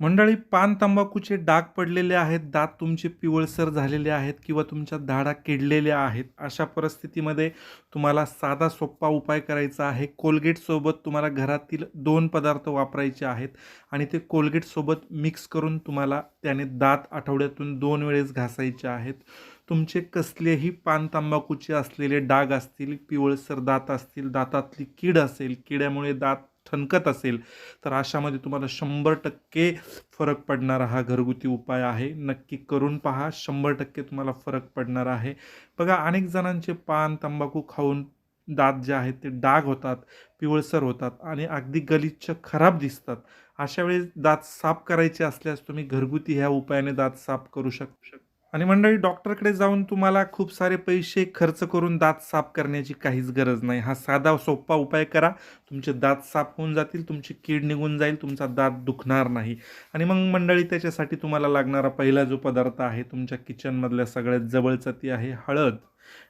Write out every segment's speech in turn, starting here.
मंडळी पान तंबाखूचे डाग पडलेले आहेत दात तुमचे पिवळसर झालेले आहेत किंवा तुमच्या दाढा किडलेल्या आहेत अशा परिस्थितीमध्ये तुम्हाला साधा सोप्पा उपाय करायचा आहे. कोलगेटसोबत तुम्हाला घरातील दोन पदार्थ वापरायचे आहेत आणि ते कोलगेटसोबत मिक्स करून तुम्हाला त्याने दात आठवड्यातून दोन वेळेस घासायचे आहेत. तुमचे कसलेही पान तंबाखूचे असलेले डाग असतील पिवळसर दात असतील दातातली कीड असेल किड्यामुळे दात ठणकत असेल तर अशामध्ये तुम्हाला शंभर टक्के फरक पडणारा हा घरगुती उपाय आहे. नक्की करून पहा शंभर टक्के तुम्हाला फरक पडणार आहे. बघा अनेक जणांचे पान तंबाखू खाऊन दात जे आहेत ते डाग होतात पिवळसर होतात आणि अगदी गलिच्छ खराब दिसतात. अशा वेळेस दात साफ करायचे असल्यास तुम्ही घरगुती ह्या उपायाने दात साफ करू शकता. आणि मंडळी डॉक्टरकडे जाऊन तुम्हाला खूप सारे पैसे खर्च करून दात साफ करण्याची काहीच गरज नाही. हा साधा सोपा उपाय करा. तुमचे दात साफ होऊन जातील तुमची कीड निघून जाईल तुमचा दात दुखणार नाही. आणि मग मंडळी त्याच्यासाठी तुम्हाला लागणारा पहिला जो पदार्थ आहे तुमच्या किचनमधल्या सगळ्यात जवळचा ती आहे हळद.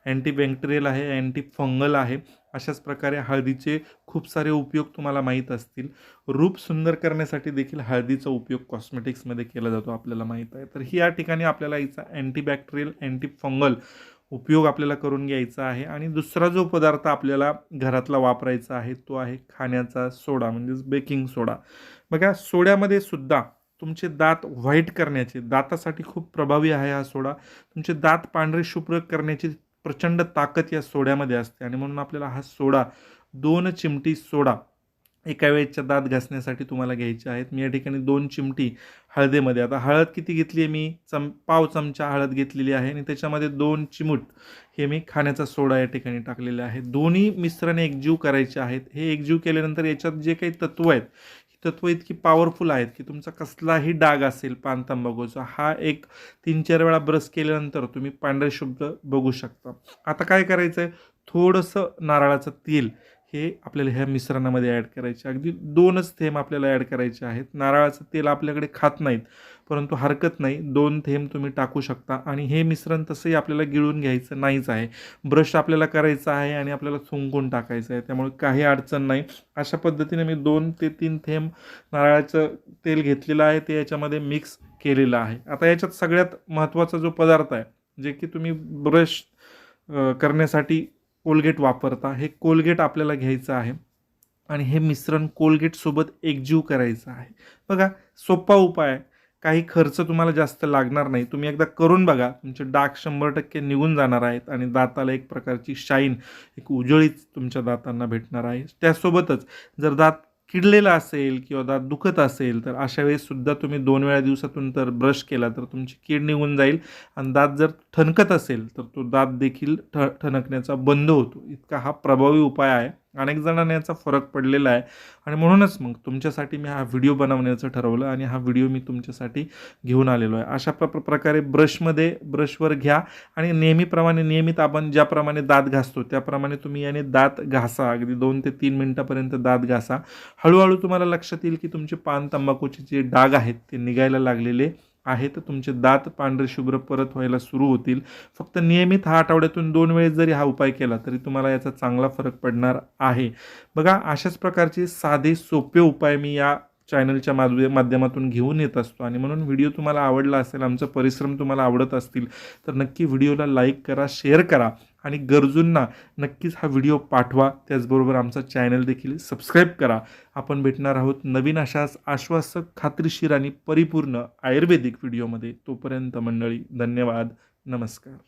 अँटीबॅक्टेरियल आहे अँटी फंगल आहे. अशाच प्रकारे हळदीचे खूप सारे उपयोग तुम्हाला माहीत असतील. रूप सुंदर करण्यासाठी देखील हळदीचा उपयोग कॉस्मेटिक्समध्ये केला जातो आपल्याला माहीत आहे. तर ही या ठिकाणी आपल्याला याचा अँटीबॅक्टेरियल अँटी फंगल उपयोग आपल्याला करून घ्यायचा आहे. आणि दुसरा जो पदार्थ आपल्याला घरातला वापरायचा आहे तो आहे खाण्याचा सोडा म्हणजेच बेकिंग सोडा बघा सोड्यामध्ये सुद्धा तुमचे दात व्हाईट करण्याचे दातासाठी खूप प्रभावी आहे हा सोडा. तुमचे दात पांढरे शुभ्र करण्याची प्रचंड ताकद या सोड्यामध्ये असते. आणि म्हणून आपल्याला हा सोडा दोन चिमटी सोडा एका वेळेच्या दात घासण्यासाठी तुम्हाला घ्यायचे आहेत. मी या ठिकाणी दोन चिमटी हळदीमध्ये आता हळद किती घेतली आहे मी? चम पाव चमचा हळद घेतलेली आहे आणि त्याच्यामध्ये दोन चिमूट हे मी खाण्याचा सोडा या ठिकाणी टाकलेला आहे. दोन्ही मिश्रणे एकजीव करायचे आहेत. हे एकजीव केल्यानंतर याच्यात जे काही तत्व आहेत तत्व इतकी पॉवरफुल आहेत की तुमचा कसलाही डाग असेल पान तंबाखूचा हा एक तीन चार वेळा ब्रश केल्यानंतर तुम्ही पांढरे शुभ्र बघू शकता. आता काय करायचं आहे थोडंसं नारळाचं तेल हे आपल्याला ह्या मिश्रणामध्ये ॲड करायचे. अगदी दोनच थेंब आपल्याला ॲड करायचे आहेत. नारळाचं तेल आपल्याकडे खात नाहीत परंतु हरकत नाही. दोन थेंब तुम्ही टाकू शकता आणि हे मिश्रण तसंही आपल्याला गिळून घ्यायचं नाहीच आहे. ब्रश आपल्याला करायचा आहे आणि आपल्याला चुंकून टाकायचं आहे. त्यामुळे काही अडचण नाही. अशा पद्धतीने मी दोन ते तीन थेंब नारळाचं तेल घेतलेलं आहे. ते याच्यामध्ये मिक्स केलेलं आहे. आता याच्यात सगळ्यात महत्त्वाचा जो पदार्थ आहे जे की तुम्ही ब्रश करण्यासाठी कोलगेट वापरता हे कोलगेट आपल्याला घ्यायचं आहे. आणि हे मिश्रण कोलगेटसोबत एकजीव करायचं आहे. बघा सोपा उपाय आहे. काही खर्च तुम्हाला जास्त लागणार नाही. तुम्ही एकदा करून बघा. तुमचे डाग शंभर टक्के निघून जाणार आहेत आणि दाताला एक प्रकारची शाईन एक उजळीच तुमच्या दातांना भेटणार आहे. त्यासोबतच जर दात किडलेला असेल किंवा दात दुखत असेल तर अशा वेळेससुद्धा तुम्ही दोन वेळा दिवसातून तर ब्रश केला तर तुमची कीड निघून जाईल. आणि दात जर ठणकत असेल तर तो दात देखील ठ ठणकण्याचा बंद होतो. इतका हा प्रभावी उपाय आहे. अनेक जणांना याचा फरक पडलेला आहे. आणि म्हणूनच मग तुमच्यासाठी मी हा व्हिडिओ बनवण्याचं ठरवलं आणि हा व्हिडिओ मी तुमच्यासाठी घेऊन आलेलो आहे. अशा प्र प्रकारे ब्रशमध्ये ब्रशवर घ्या आणि नेहमीप्रमाणे नियमित आपण ज्याप्रमाणे दात घासतो त्याप्रमाणे तुम्ही याने दात घासा. अगदी दोन ते तीन मिनटापर्यंत दात घासा. हळूहळू तुम्हाला लक्षात येईल की तुमचे पान तंबाखूचे जे डाग आहेत ते निघायला लागलेले आहेत. तुमचे दात पांढरे शुभ्र परत व्हायला सुरू होतील. फक्त नियमित हा आठवड्यातून दोन वेळेस जरी हा उपाय केला तरी तुम्हाला याचा चांगला फरक पडणार आहे. बघा अशाच प्रकारचे साधे सोपे उपाय मी या चॅनलच्या माध्य माध्यमातून घेऊन येत असतो. आणि म्हणून व्हिडिओ तुम्हाला आवडला असेल आमचा परिश्रम तुम्हाला आवडत असतील तर नक्की व्हिडिओला लाईक करा शेअर करा. आणि गरजूंना नक्कीच हा व्हिडिओ पाठवा. त्याचबरोबर आमचा चॅनल देखील सबस्क्राईब करा. आपण भेटणार आहोत नवीन अशाच आश्वासक खात्रीशीर आणि परिपूर्ण आयुर्वेदिक व्हिडिओमध्ये. तोपर्यंत मंडळी धन्यवाद. नमस्कार.